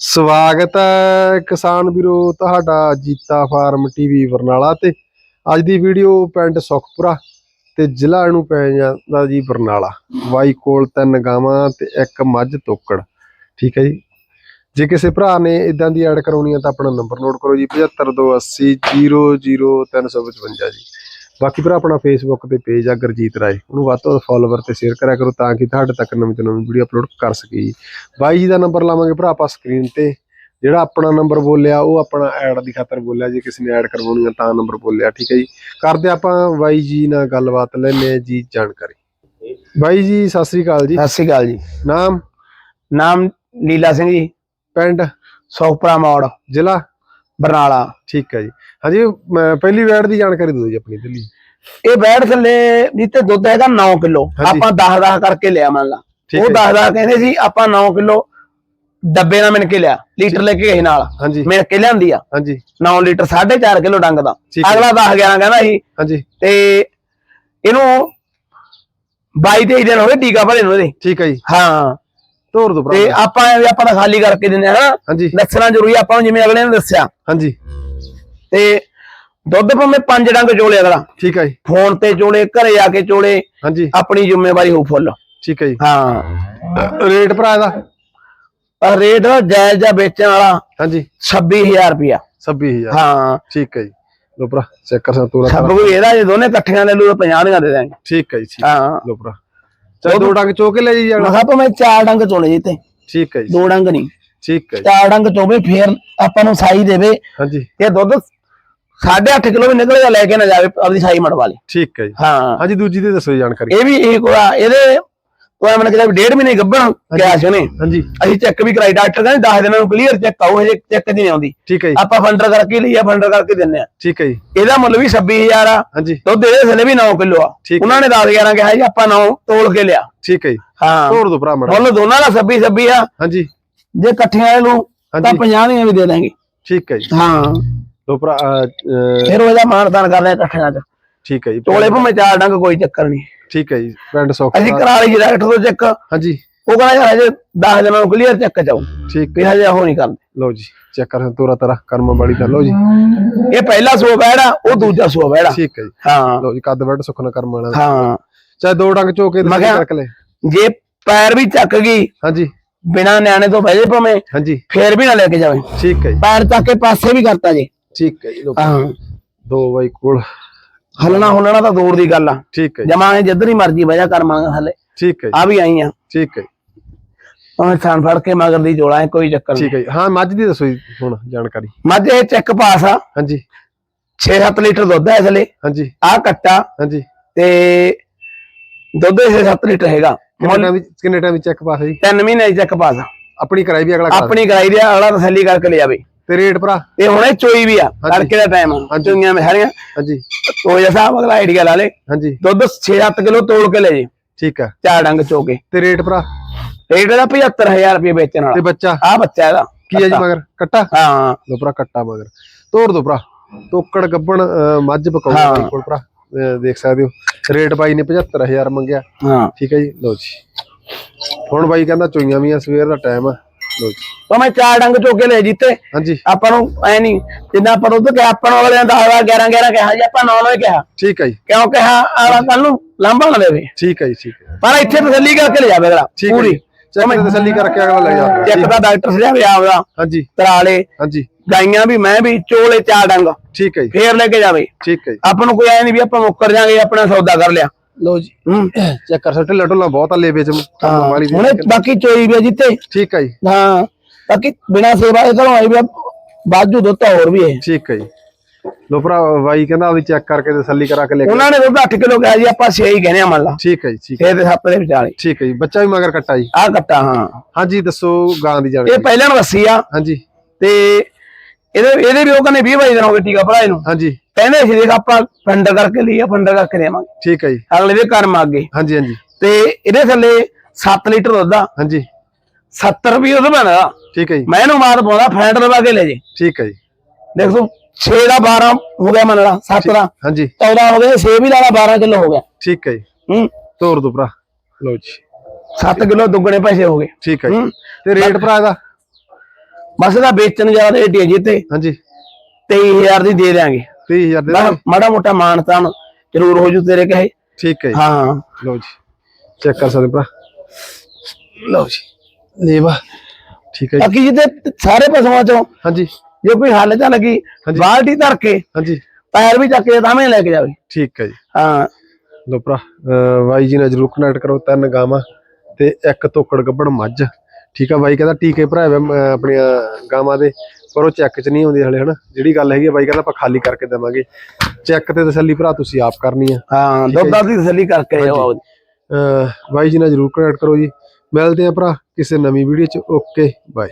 ਸਵਾਗਤ ਹੈ ਕਿਸਾਨ ਵੀਰੋ, ਤੁਹਾਡਾ ਜੀਤਾ ਫਾਰਮ ਟੀਵੀ ਬਰਨਾਲਾ ਤੇ। ਅੱਜ ਦੀ ਵੀਡੀਓ ਪਿੰਡ ਸੁਖਪੁਰਾ ਤੇ ਜ਼ਿਲ੍ਹਾ ਨੂੰ ਪੈ ਜਾਂਦਾ ਜੀ ਬਰਨਾਲਾ। ਬਾਈ ਕੋਲ ਤਿੰਨ ਗਾਵਾਂ ਤੇ ਇੱਕ ਮੱਝ ਤੋਕੜ। ਠੀਕ ਹੈ ਜੀ। ਜੇ ਕਿਸੇ ਭਰਾ ਨੇ ਇਦਾਂ ਦੀ ਐਡ ਕਰਾਉਣੀ ਹੈ ਤਾਂ ਆਪਣਾ ਨੰਬਰ ਨੋਟ ਕਰੋ ਜੀ 7528000355 ਜੀ। ਬਾਕੀ ਭਰਾ ਆਪਣਾ ਫੇਸਬੁੱਕ ਤੇ ਪੇਜ ਆ ਗੁਰਜੀਤ ਰਾਏ। ਉਹਨੂੰ ਵੱਧ ਤੋਂ ਵੱਧ ਫੋਲੋਵਰ ਤੇ ਸ਼ੇਅਰ ਕਰਿਆ ਕਰੋ ਤਾਂ ਕਿ ਤੁਹਾਡੇ ਤੱਕ ਨਵੀਂ ਤੋਂ ਨਵੀਂ ਵੀਡੀਓ ਅਪਲੋਡ ਕਰ ਸਕੀਏ। ਜੀ ਬਾਈ ਜੀ ਦਾ ਨੰਬਰ ਲਾਵਾਂਗੇ ਭਰਾ ਆਪਾਂ ਸਕਰੀਨ ਤੇ। ਜਿਹੜਾ ਆਪਣਾ ਨੰਬਰ ਬੋਲਿਆ ਉਹ ਆਪਣਾ ਐਡ ਦੀ ਖਾਤਰ ਬੋਲਿਆ। ਜੇ ਕਿਸੇ ਨੇ ਐਡ ਕਰਵਾਉਣੀ ਆ ਤਾਂ ਨੰਬਰ ਬੋਲਿਆ ਠੀਕ ਹੈ ਜੀ। ਕਰਦੇ ਆਪਾਂ ਬਾਈ ਜੀ ਨਾਲ ਗੱਲਬਾਤ ਆ ਜੀ ਜਾਣਕਾਰੀ। ਬਾਈ ਜੀ ਸਤਿ ਸ੍ਰੀ ਅਕਾਲ ਜੀ। ਸਤਿ ਸ਼੍ਰੀ ਅਕਾਲ ਜੀ। ਨਾਮ? ਨਾਮ ਲੀਲਾ ਸਿੰਘ ਜੀ। ਪਿੰਡ? ਸੋਖਪੁਰਾ ਮੋੜ। ਜ਼ਿਲ੍ਹਾ? ਬਰਨਾਲਾ। ਠੀਕ ਹੈ ਜੀ। ਹਾਂਜੀ ਮੈਂ ਪਹਿਲੀ ਵੈਡ ਦੀ ਜਾਣਕਾਰੀ ਦਿਓ ਜੀ ਆਪਣੀ ਦਿੱਲੀ। ਇਹ ਬੈਠ ਥੱਲੇ ਜਿੱਤੇ ਦੁੱਧ ਹੈਗਾ 9 ਕਿਲੋ। ਹਾਂਜੀ। ਆਪਾਂ 10 10 ਕਰਕੇ ਲਿਆ ਮੰਨ ਲਾ। ਠੀਕ ਉਹ ਹੈ। 10 10 ਕਹਿੰਦੇ ਸੀ ਆਪਾਂ 9 ਕਿਲੋ ਡੱਬੇ ਨਾਲ ਮਿਣ ਕੇ ਲਿਆ ਲੀਟਰ ਲੈ ਕੇ ਗਏ ਨਾਲ। ਹਾਂਜੀ। ਮਿਣ ਕੇ ਲਿਆਂਦੀ ਆ। ਹਾਂਜੀ। 9 ਲੀਟਰ 4.5 ਕਿਲੋ ਡੰਗ ਦਾ। ਠੀਕ ਹੈ। ਅਗਲਾ 10 11 ਕਹਿੰਦਾ ਸੀ। ਹਾਂਜੀ। ਤੇ ਇਹਨੂੰ 22 23 ਦਿਨ ਹੋ ਗਏ ਟੀਕਾ ਭਰੇ ਨੂੰ ਇਹਦੇ। ਠੀਕ ਹੈ ਜੀ। ਹਾਂ। ਤੋਰ ਦੋ ਤੇ ਆਪਾਂ ਐਂ ਵੀ ਆਪਾਂ ਤਾਂ ਖਾਲੀ ਕਰਕੇ ਦਿੰਦੇ ਆ ਹਨਾ ਹਾਂਜੀ। ਦੱਸਣਾ ਜ਼ਰੂਰੀ ਆ, ਆਪਾਂ ਨੂੰ ਜਿਵੇਂ ਅਗਲੇ ਨੇ ਦੱਸਿਆ। ਹਾਂਜੀ। ਤੇ ਦੁੱਧ ਭਾਵੇਂ ਪੰਜ ਡੰਗ ਚੋਲੇ ਅਗਲਾ। ਠੀਕ ਹੈ ਜੀ। ਫੋਨ ਤੇ ਚੋਲੇ ਘਰੇ ਆ ਕੇ ਚੋਲੇ ਹਾਂਜੀ। ਆਪਣੀ ਜ਼ਿੰਮੇਵਾਰੀ ਹੋ ਫੁੱਲ। ਠੀਕ ਹੈ ਜੀ। ਹਾਂ। ਰੇਟ ਭਰਾ ਇਹਦਾ? ਪਰ ਰੇਟ ਜਾਇਜ਼ ਜਾਂ ਵੇਚਣ ਵਾਲਾ ਹਾਂਜੀ। 26000 ਰੁਪਿਆ 26000 ਹਾਂ। ਠੀਕ ਹੈ ਜੀ। ਲੋ ਭਰਾ ਚੈੱਕ ਕਰ ਸਕ ਤੋਰਾ ਸਭ ਕੋਈ ਇਹਦਾ ਜੇ ਦੋਨੇ ਇਕੱਠੀਆਂ ਲੈ ਲੂ ਤਾਂ 50 ਦੀਆਂ ਦੇ ਦਾਂਗੇ ਠੀਕ ਹੈ ਜੀ ਠੀਕ ਹਾਂ। ਲੋ ਭਰਾ। ਚਲ ਦੋ ਡੰਗ ਚੋ ਕੇ ਲੈ ਜੀ ਮੈਂ ਜਾਣਾ ਕਿਹਾ ਭਾਵੇਂ ਚਾਰ ਡੰਗ ਚੋਲੇ ਜਿੱਤੇ ਠੀਕ ਹੈ ਜੀ। ਦੋ ਡੰਗ ਨਹੀਂ। ਠੀਕ ਹੈ ਜੀ। ਚਾਰ ਡੰਗ ਚੋਵੇ ਫੇਰ ਆਪਾਂ ਨੂੰ ਸਾਈ ਦੇਵੇ। ਹਾਂਜੀ। ਇਹ ਦੁੱਧ 8.5 ਕਿਲੋ ਵੀ ਨਿਕਲੇਗਾ ਲੈ ਕੇ ਨਾ ਜਾਵੇ ਆਪਦੀ ਸਾਈ ਮੜਵਾ ਲੇ। ਠੀਕ ਹੈ ਜੀ। ਹਾਂ। ਹਾਂਜੀ ਦੂਜੀ ਦੀ ਦੱਸੋ ਜੀ ਜਾਣਕਾਰੀ। ਇਹ ਵੀ ਇਹ ਕੋਆ ਇਹਦੇ ਕੋਈ ਮਨ ਕਿਹਾ ਡੇਢ ਮਹੀਨੇ ਗੱਭਣ ਗਿਆ ਸੀ ਉਹਨੇ। ਹਾਂਜੀ। ਅਸੀਂ ਚੈੱਕ ਵੀ ਕਰਾਈ ਡਾਕਟਰ ਕਹਿੰਦੇ 10 ਦਿਨਾਂ ਨੂੰ ਕਲੀਅਰ ਚੈੱਕ ਆਉ ਹਜੇ ਚੈੱਕ ਨਹੀਂ ਆਉਂਦੀ। ਠੀਕ ਹੈ ਜੀ। ਆਪਾਂ ਫੰਡਰ ਕਰਕੇ ਲਈਆ ਫੰਡਰ ਕਰਕੇ ਦਿੰਨੇ ਆ। ਠੀਕ ਹੈ ਜੀ। ਇਹਦਾ ਮੁੱਲ ਵੀ 26000 ਆ। ਹਾਂਜੀ। ਦੁੱਧ ਇਹਦੇ ਥੱਲੇ ਵੀ 9 ਕਿਲੋ ਆ। ਉਹਨਾਂ ਨੇ 10 11 ਕਿਹਾ ਜੀ ਆਪਾਂ 9 ਤੋਲ ਕੇ ਲਿਆ। ਠੀਕ ਹੈ ਜੀ। ਹਾਂ। ਤੋਰ ਦੋ ਭਰਾ ਮੜਾ। ਮੁੱਲ ਦੋਨਾਂ ਦਾ 26 26 ਆ। ਹਾਂਜੀ। ਜੇ ਇਕੱਠੀਆਂ ਲੂ ਤਾਂ ਹਾਂਜੀ। 50 ਦੀਆਂ ਵੀ ਦੇ ਦਾਂਗੇ। ਠੀਕ ਹੈ ਜੀ। ਹਾਂ। ਲੋ ਭਰਾ ਫਿਰ ਉਹਦਾ ਮਾਨਦਾਨ ਕਰਦੇ ਆ ਇਕੱਠਿਆਂ ਚ। ਠੀਕ ਹੈ ਜੀ ਤੋਲੇ ਭਾਵੇਂ ਚਾਰ ਡੰਗ ਕੋਈ ਚੱਕਰ ਨਹੀਂ। ਠੀਕ ਹੈ ਜੀ ਪਿੰਡ ਸੌਖ। ਅਸੀਂ ਕਰਾ ਲਈ ਡਾਕਟਰ ਤੋਂ ਚੈੱਕ। ਹਾਂਜੀ। ਉਹ ਕਹਿੰਦਾ ਯਾਰ ਹਜੇ 10 ਦਿਨਾਂ ਨੂੰ ਕਲੀਅਰ ਚੈੱਕ ਜਾਊ ਠੀਕ। ਵੀ ਹਜੇ ਉਹ ਨਹੀਂ ਕਰਦੇ। ਲਓ ਜੀ ਚੈੱਕ ਕਰ ਤੋਰਾ ਤਰਾ ਕਰਮ ਵਾਲੀ ਦਾ ਲਓ ਜੀ। ਇਹ ਪਹਿਲਾ ਸੋ ਬੈੜਾ ਉਹ ਦੂਜਾ ਸੋ ਬੈੜਾ। ਠੀਕ ਹੈ ਜੀ। ਹਾਂ। ਲਓ ਜੀ ਕੱਦ ਵੱਡ ਸੁਖਨਾ ਕਰਮ ਵਾਲਾ। ਹਾਂ। ਚਾਹੇ ਦੋ ਡੰਗ ਚੋ ਕੇ ਕਰਕੇ ਲੈ। ਜੇ ਪੈਰ ਵੀ ਚੱਕ ਗਈ ਹਾਂਜੀ। ਬਿਨਾ ਨਿਆਣੇ ਤੋਂ ਬਹਿ ਜੇ ਭਾਵੇਂ ਹਾਂਜੀ। ਫੇਰ ਵੀ ਨਾ ਲੈ ਕੇ ਜਾਵੇ। ਠੀਕ ਹੈ ਜੀ। ਪੈਰ ਚੱਕ ਕੇ ਪਾਸੇ ਵੀ ਕਰਤਾ ਜੀ। ਠੀਕ ਹੈ ਜੀ ਲਓ। ਹਾਂ। ਦੋ ਬਾਈ ਕੋਲ। ਹਲਣਾ ਹੁਲਣਾ ਤਾਂ ਦੂਰ ਦੀ ਗੱਲ ਆ। ਠੀਕ ਹੈ ਜਮਾਂ ਜਿੱਧਰ ਹੀ ਮਰਜ਼ੀ ਵਜਾ ਕਰ ਮਾਂਗਾ ਹਲੇ। ਠੀਕ ਹੈ ਆ ਵੀ ਆਈ ਆ। ਠੀਕ ਹੈ ਉਹ ਥਾਂ ਫੜ ਕੇ ਮਗਰ ਦੀ ਜੋੜਾ ਹੈ ਕੋਈ ਚੱਕਰ ਨਹੀਂ। ਠੀਕ ਹੈ। ਹਾਂ ਮੱਝ ਦੀ ਦੱਸੋ ਜੀ ਹੁਣ ਜਾਣਕਾਰੀ। ਮੱਝ ਇਹ ਚੈੱਕ ਪਾਸ ਆ। ਹਾਂਜੀ। 6-7 ਲੀਟਰ ਦੁੱਧ ਹੈ ਇਸ ਲਈ ਹਾਂਜੀ। ਆ ਕੱਟਾ। ਹਾਂਜੀ। ਤੇ ਦੁੱਧ 6-7 ਲੀਟਰ ਹੈਗਾ। ਕਿੰਨੇ ਟਾਈਮ ਵਿੱਚ ਕਿੰਨੇ ਟਾਈਮ ਵਿੱਚ ਚੈੱਕ ਪਾਸ ਹੈ ਜੀ? 3 ਮਹੀਨੇ ਚੈੱਕ ਪਾਸ ਆ। ਆਪਣੀ ਕਰਾਈ ਵੀ ਅਗਲਾ ਆਪਣੀ ਕਰਾਈ ਦੀ ਅਗਲਾ ਤਸੱਲੀ ਕਰਕੇ ਲੈ ਜਾਵੇ ਤੇ ਰੇਟ ਭਰਾ? ਇਹ ਹੁਣੇ ਚੋਈ ਵੀ ਆ। ਤੜਕੇ ਦਾ ਟਾਈਮ ਆ। ਚੋਈਆਂ ਮੈਂ ਸਾਰੀਆਂ ਹਾਂਜੀ। ਜਿਹਾ ਹਿਸਾਬ ਅਗਲਾ ਆਈਡੀਆ ਲਾ ਲੇ। ਹਾਂਜੀ। ਦੁੱਧ 6-7 ਕਿਲੋ ਤੋਲ ਕੇ ਲੈ ਜੇ। ਠੀਕ ਹੈ ਚਾਰ ਡੰਗ ਚੋ ਕੇ। ਤੇ ਰੇਟ ਭਰਾ? ਰੇਟ ਦਾ 75000 ਰੁਪਏ ਵੇਚਣ ਤੇ ਵਾਲਾ ਬੱਚਾ? ਆ ਬੱਚਾ ਇਹਦਾ। ਕੀ ਹੈ ਜੀ। ਮਗਰ? ਕੱਟਾ? ਹਾਂ। ਲੋ ਭਰਾ ਕੱਟਾ ਮਗਰ। ਤੋੜ ਦੋ ਭਰਾ। ਤੋਕੜ ਗੱਬਣ ਮੱਝ। ਬਾਈ ਕੋਲ ਭਰਾ। ਦੇਖ ਸਕਦੇ ਹੋ। ਰੇਟ ਬਾਈ ਨੇ 75000 ਮੰਗਿਆ। ਹਾਂ। ਠੀਕ ਹੈ ਜੀ। ਲਓ ਜੀ। ਹੁਣ ਬਾਈ ਕਹਿੰਦਾ ਚੋਈਆਂ ਵੀ ਆ ਸਵੇਰ ਦਾ ਟਾਈਮ ਆ। ਜੀ ਤਾਂ ਮੈਂ ਚਾਰ ਡੰਗ ਚੋ ਕੇ ਲੈ ਜਿੱਤੇ ਹਾਂਜੀ। ਆਪਾਂ ਨੂੰ ਐ ਨਹੀਂ ਜਿੰਨਾ ਆਪਾਂ ਦੁੱਧ ਕਿਹਾ ਆਪਾਂ ਨੂੰ ਅਗਲੇ 10 11 11 ਕਿਹਾ ਜੀ ਆਪਾਂ 9 9 ਕਿਹਾ। ਠੀਕ ਹੈ ਜੀ। ਕਿਉਂ ਕਿਹਾ? ਆਲਾ ਕੱਲ ਨੂੰ ਲਾਂਭਾ ਨਾ ਦੇਵੇ। ਠੀਕ ਹੈ ਜੀ ਠੀਕ ਹੈ ਪਰ ਇੱਥੇ ਤਸੱਲੀ ਕਰਕੇ ਲੈ ਜਾਵੇ ਅਗਲਾ ਪੂਰੀ। ਚੱਲ ਮੈਂ ਤਸੱਲੀ ਕਰਕੇ ਅਗਲਾ ਲੈ ਜਾ ਚੈੱਕ ਦਾ ਡਾਕਟਰ ਸਜਾਵੇ ਆਪਦਾ ਹਾਂਜੀ। ਤਰਾਲੇ ਹਾਂਜੀ। ਗਾਈਆਂ ਵੀ ਮੈਂ ਵੀ ਚੋਲੇ ਚਾਰ ਡੰਗ। ਠੀਕ ਹੈ ਜੀ। ਫੇਰ ਲੈ ਕੇ ਜਾਵੇ। ਠੀਕ ਹੈ ਜੀ। ਆਪਾਂ ਨੂੰ ਕੋਈ ਐ ਨਹੀਂ ਵੀ ਆਪਾਂ ਮੁੱਕਰ ਜਾਾਂਗੇ ਆਪਣਾ ਸੌਦਾ ਕਰ ਲਿਆ। ਲਓ ਜੀ। ਚੈੱਕ ਕਰ ਸਕਦੇ ਢਿੱਲਾ ਬਹੁਤ ਆ ਲੈ ਵਿੱਚ ਹਾਂ। ਵਾਲੀ ਦੀ। ਹੁਣੇ ਬਾਕੀ ਚੋਈ ਵੀ ਆ ਜਿੱਤੇ ਠੀਕ ਹੈ ਜੀ। ਹਾਂ ਬਾਕੀ ਬਿਨਾ ਸੇਵਾ ਦੇ ਘਰੋਂ ਆਈ ਵੀ ਆ, ਬਾਜੂ ਦੁੱਧ ਹੋਰ ਵੀ ਹੈ। ਠੀਕ ਹੈ ਜੀ। ਲੋ ਭਰਾ ਬਾਈ ਕਹਿੰਦਾ ਉਹਦੀ ਚੈੱਕ ਕਰਕੇ ਤਸੱਲੀ ਕਰਾ ਕੇ ਲੈ ਕੇ ਉਹਨਾਂ ਨੇ ਦੁੱਧ 8 ਕਿਲੋ ਕਿਹਾ ਜੀ ਆਪਾਂ 6 ਹੀ ਕਹਿੰਦੇ ਆ ਮੰਨ ਲਾ। ਠੀਕ ਹੈ ਜੀ ਠੀਕ ਹੈ 6 ਤੇ 7 ਦੇ ਵਿਚਾਲੇ। ਠੀਕ ਹੈ ਜੀ। ਬੱਚਾ ਵੀ ਮਗਰ ਕੱਟਾ ਜੀ। ਆ ਕੱਟਾ ਹਾਂ। ਹਾਂਜੀ ਦੱਸੋ ਗਾਂ ਦੀ ਇਹ ਜਾਣਕਾਰੀ ਪਹਿਲਾਂ ਨੂੰ ਦੱਸੀ ਆ। ਹਾਂਜੀ। ਤੇ ਇਹਦੇ ਇਹਦੇ ਵੀ ਉਹ ਕਹਿੰਦੇ 20 22 ਦਿਨ ਹੋ ਗਏ ਟੀਕਾ ਭਰਾਏ ਨੂੰ। ਹਾਂਜੀ। ਕਹਿੰਦੇ ਸੀ ਦੇਖ ਆਪਾਂ ਫੰਡ ਕਰਕੇ ਲਈ ਆ ਫੰਡ ਕਰਕੇ ਦੇਵਾਂਗੇ। ਠੀਕ ਹੈ ਜੀ। ਅਗਲੇ ਦੇ ਕਰਮ ਗਏ। ਹਾਂਜੀ ਹਾਂਜੀ। ਤੇ ਇਹਦੇ ਥੱਲੇ 7 ਲੀਟਰ ਦੁੱਧ ਆ। ਹਾਂਜੀ। 70 ਰੁਪਏ ਦੁੱਧ ਬਣਦਾ। ਠੀਕ ਹੈ ਜੀ। ਮੈਂ ਇਹਨੂੰ ਮਾਰ ਪਾਉਂਦਾ ਫੈਂਟ ਲਵਾ ਕੇ ਲੈ ਜੇ। ਠੀਕ ਹੈ ਜੀ। ਦੇਖੋ 6 ਦਾ 12 ਹੋ ਗਿਆ ਮੰਨ ਲਾ 7 ਦਾ। ਹਾਂਜੀ। 14 ਹੋ ਗਿਆ 6 ਵੀ ਲਾ ਲਾ 12 ਕਿਲੋ ਹੋ ਗਿਆ। ਠੀਕ ਹੈ ਜੀ। ਹੂੰ। ਤੋਰ ਦੋ ਭਰਾ। ਲਓ ਜੀ। 7 ਕਿਲੋ ਦੁੱਗਣੇ ਪੈਸੇ ਹੋ ਗਏ। ਠੀਕ ਹੈ ਜੀ। ਤੇ ਰੇਟ ਭਰਾ ਇਹਦਾ? ਬਸ ਇਹਦਾ ਵੇਚਣ ਜਾ ਰੇਟ ਹੀ ਜੀ ਤੇ ਹਾਂਜੀ। 23000 ਦੀ ਦੇ ਦਿਆਂਗੇ। 30000 ਦੇ ਦਾਂਗੇ? ਮਾੜਾ ਮੋਟਾ ਮਾਨਤਾਨ ਜ਼ਰੂਰ ਹੋ ਜੂ ਤੇਰੇ ਕਹੇ। ਠੀਕ ਹੈ ਜੀ। ਹਾਂ। ਲਓ ਜੀ। ਚੈੱਕ ਕਰ ਸਕਦੇ ਭਰਾ। ਲਓ ਜੀ। ਲੇਵਾ ਠੀਕ ਹੈ ਜੀ। ਬਾਕੀ ਜਿਹਦੇ ਸਾਰੇ ਪਸ਼ੂਆਂ ਚੋਂ ਹਾਂਜੀ। ਜੇ ਕੋਈ ਹੱਲ ਤਾਂ ਲੱਗੀ ਹਾਂਜੀ। ਬਾਲਟੀ ਧਰ ਕੇ ਹਾਂਜੀ। ਪੈਰ ਵੀ ਚੱਕ ਕੇ ਤਾਂ ਲੈ ਕੇ ਜਾਵੇ। ਠੀਕ ਹੈ ਜੀ। ਹਾਂ। ਲੋ ਭਰਾ ਅਹ ਬਾਈ ਜੀ ਨਾਲ ਜਰੂਰ ਕਨੈਕਟ ਕਰੋ ਤਿੰਨ ਗਾਵਾਂ ਤੇ ਇੱਕ ਤੋਕੜ ਗੱਬਣ ਮੱਝ। ਠੀਕ ਆ ਬਾਈ ਕਹਿੰਦਾ ਟੀਕੇ ਭਰਾਏ ਵੇ ਆਪਣੀਆਂ ਗਾਵਾਂ ਦੇ ਪਰ ਉਹ ਚੈੱਕ 'ਚ ਨਹੀਂ ਆਉਂਦੀ ਹਲੇ ਹਨਾ। ਜਿਹੜੀ ਗੱਲ ਹੈਗੀ ਆ ਬਾਈ ਕਹਿੰਦਾ ਆਪਾਂ ਖਾਲੀ ਕਰਕੇ ਦੇਵਾਂਗੇ। ਚੈੱਕ ਤੇ ਤਸੱਲੀ ਭਰਾ ਤੁਸੀਂ ਆਪ ਕਰਨੀ ਆ। ਹਾਂ ਦੁੱਧ ਦੀ ਤਸੱਲੀ ਕਰਕੇ ਅਹ ਬਾਈ ਜੀ ਨਾਲ ਜਰੂਰ ਕਨੈਕਟ ਕਰੋ ਜੀ। ਮਿਲਦੇ ਆ ਭਰਾ ਕਿਸੇ ਨਵੀਂ ਵੀਡੀਓ 'ਚ। Okay bye